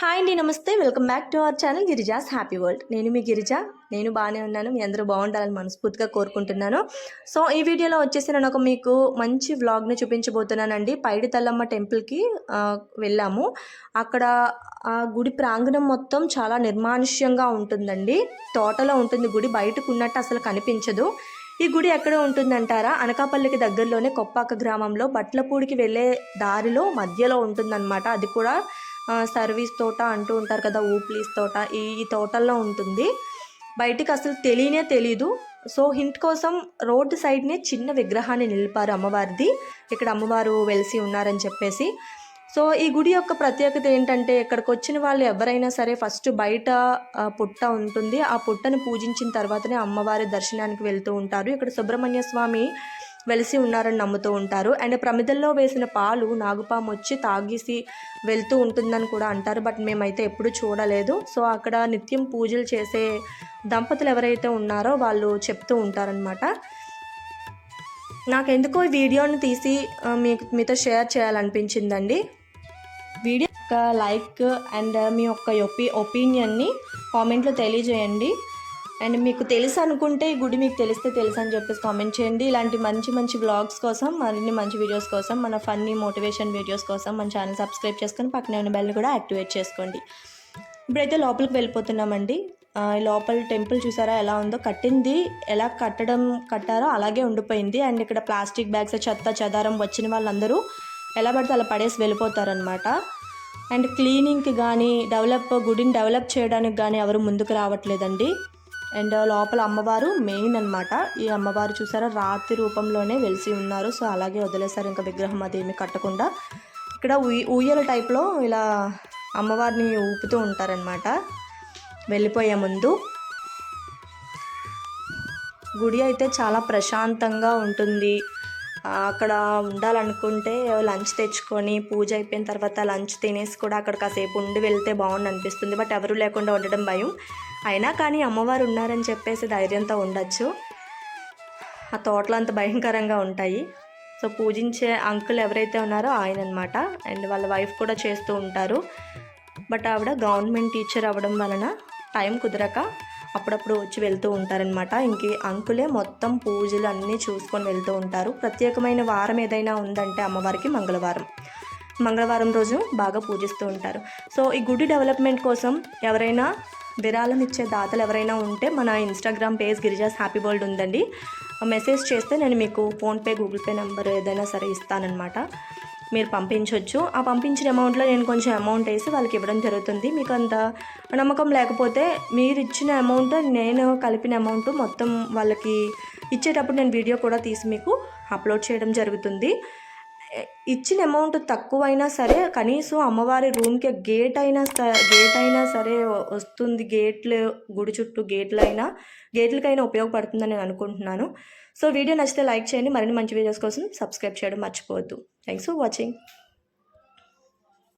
Hi అండి నమస్తే. Welcome back to our channel Girija's happy world. నేను మీ గిరిజ. నేను బాగానే ఉన్నాను. మీ అందరూ బాగుండాలని మనస్ఫూర్తిగా కోరుకుంటున్నాను. సో ఈ వీడియోలో వచ్చేసి నేను ఒక మీకు మంచి వ్లాగ్ని చూపించబోతున్నానండి. పైడి తల్లమ్మ టెంపుల్కి వెళ్ళాము. అక్కడ ఆ గుడి ప్రాంగణం మొత్తం చాలా నిర్మానుష్యంగా ఉంటుందండి. తోటలో ఉంటుంది గుడి. బయటకు ఉన్నట్టు అసలు కనిపించదు. ఈ గుడి ఎక్కడ ఉంటుందంటారా? అనకాపల్లికి దగ్గరలోనే కొప్పాక గ్రామంలో బట్లపూడికి వెళ్ళే దారిలో మధ్యలో ఉంటుందన్నమాట. అది కూడా సర్వీస్ తోట అంటూ ఉంటారు కదా ఊప్లీస్ తోట ఈ తోటల్లో ఉంటుంది. బయటికి అసలు తెలియనే తెలీదు. సో హింట్ కోసం రోడ్డు సైడ్నే చిన్న విగ్రహాన్ని నిలిపారు అమ్మవారిది. ఇక్కడ అమ్మవారు వెలిసి ఉన్నారని చెప్పేసి. సో ఈ గుడి యొక్క ప్రత్యేకత ఏంటంటే ఇక్కడికి వచ్చిన వాళ్ళు ఎవరైనా సరే ఫస్ట్ బయట పుట్ట ఉంటుంది. ఆ పుట్టను పూజించిన తర్వాతనే అమ్మవారి దర్శనానికి వెళ్తూ ఉంటారు. ఇక్కడ సుబ్రహ్మణ్య స్వామి వెలిసి ఉన్నారని నమ్ముతూ ఉంటారు. అండ్ ప్రమిదల్లో వేసిన పాలు నాగుపాము వచ్చి తాగేసి వెళ్తూ ఉంటుందని కూడా అంటారు. బట్ మేమైతే ఎప్పుడూ చూడలేదు. సో అక్కడ నిత్యం పూజలు చేసే దంపతులు ఎవరైతే ఉన్నారో వాళ్ళు చెప్తూ ఉంటారనమాట నాకెందుకో ఈ వీడియోని తీసి మీకు మీతో షేర్ చేయాలనిపించిందండి. వీడియో యొక్క లైక్ అండ్ మీ యొక్క ఒపీ ఒపీనియన్ని కామెంట్లో తెలియజేయండి. అండ్ మీకు తెలుసు అనుకుంటే ఈ గుడి మీకు తెలిస్తే తెలుసు అని చెప్పేసి కామెంట్ చేయండి. ఇలాంటి మంచి మంచి వ్లాగ్స్ కోసం మరిన్ని మంచి వీడియోస్ కోసం మన ఫన్నీ మోటివేషన్ వీడియోస్ కోసం మన ఛానల్ సబ్స్క్రైబ్ చేసుకొని పక్కనే ఉన్న బెల్ కూడా యాక్టివేట్ చేసుకోండి. ఇప్పుడైతే లోపలికి వెళ్ళిపోతున్నామండి. లోపల టెంపుల్ చూసారా ఎలా ఉందో? కట్టింది ఎలా కట్టడం కట్టారో అలాగే ఉండిపోయింది. అండ్ ఇక్కడ ప్లాస్టిక్ బ్యాగ్స్ చెత్త చెదారం వచ్చిన వాళ్ళందరూ ఎలా పడితే అలా పడేసి వెళ్ళిపోతారనమాట అండ్ క్లీనింగ్కి కానీ డెవలప్ గుడిని డెవలప్ చేయడానికి కానీ ఎవరు ముందుకు రావట్లేదండి. అండ్ లోపల అమ్మవారు మెయిన్ అన్నమాట. ఈ అమ్మవారు చూసారా రాతి రూపంలోనే వెలిసి ఉన్నారు. సో అలాగే వదిలేశారు ఇంకా విగ్రహం అదేమి కట్టకుండా. ఇక్కడ ఊయల టైప్లో ఇలా అమ్మవారిని ఊపుతూ ఉంటారనమాట వెళ్ళిపోయే ముందు. గుడి అయితే చాలా ప్రశాంతంగా ఉంటుంది. అక్కడ ఉండాలనుకుంటే లంచ్ తెచ్చుకొని పూజ అయిపోయిన తర్వాత లంచ్ తినేసి కూడా అక్కడ కాసేపు ఉండి వెళ్తే బాగుండు అనిపిస్తుంది బట్ ఎవరు లేకుండా ఉండడం భయం. అయినా కానీ అమ్మవారు ఉన్నారని చెప్పేసి ధైర్యంతో ఉండొచ్చు. ఆ తోటలు అంత భయంకరంగా ఉంటాయి. సో పూజించే అంకుల్ ఎవరైతే ఉన్నారో ఆయన అనమాట అండ్ వాళ్ళ వైఫ్ కూడా చేస్తూ ఉంటారు. బట్ ఆవిడ గవర్నమెంట్ టీచర్ అవ్వడం వలన టైం కుదరక అప్పుడప్పుడు వచ్చి వెళ్తూ ఉంటారనమాట. ఇంక అంకులే మొత్తం పూజలు అన్నీ చూసుకొని వెళ్తూ ఉంటారు. ప్రత్యేకమైన వారం ఏదైనా ఉందంటే అమ్మవారికి మంగళవారం. మంగళవారం రోజు బాగా పూజిస్తూ ఉంటారు. సో ఈ గుడి డెవలప్మెంట్ కోసం ఎవరైనా విరాళం ఇచ్చే దాతలు ఎవరైనా ఉంటే మన Instagram page Girija's happy world ఉందండి. మెసేజ్ చేస్తే నేను మీకు ఫోన్పే గూగుల్ పే నెంబర్ ఏదైనా సరే ఇస్తానన్నమాట. మీరు పంపించవచ్చు ఆ పంపించిన అమౌంట్లో నేను కొంచెం అమౌంట్ వేసి వాళ్ళకి ఇవ్వడం జరుగుతుంది. మీకు అంత నమ్మకం లేకపోతే మీరు ఇచ్చిన అమౌంట్ నేను కలిపిన అమౌంట్ మొత్తం వాళ్ళకి ఇచ్చేటప్పుడు నేను వీడియో కూడా తీసి మీకు అప్లోడ్ చేయడం జరుగుతుంది. ఇచ్చిన అమౌంట్ తక్కువైనా సరే కనీసం అమ్మవారి రూమ్కి గేట్ అయినా సరే గేట్ అయినా సరే వస్తుంది. గేట్లు గుడి చుట్టూ గేట్లు అయినా గేట్లకైనా ఉపయోగపడుతుందని నేను అనుకుంటున్నాను. సో వీడియో నచ్చితే లైక్ చేయండి. మరిన్ని మంచి వీడియోస్ కోసం సబ్స్క్రైబ్ చేయడం మర్చిపోవద్దు. Thanks for watching.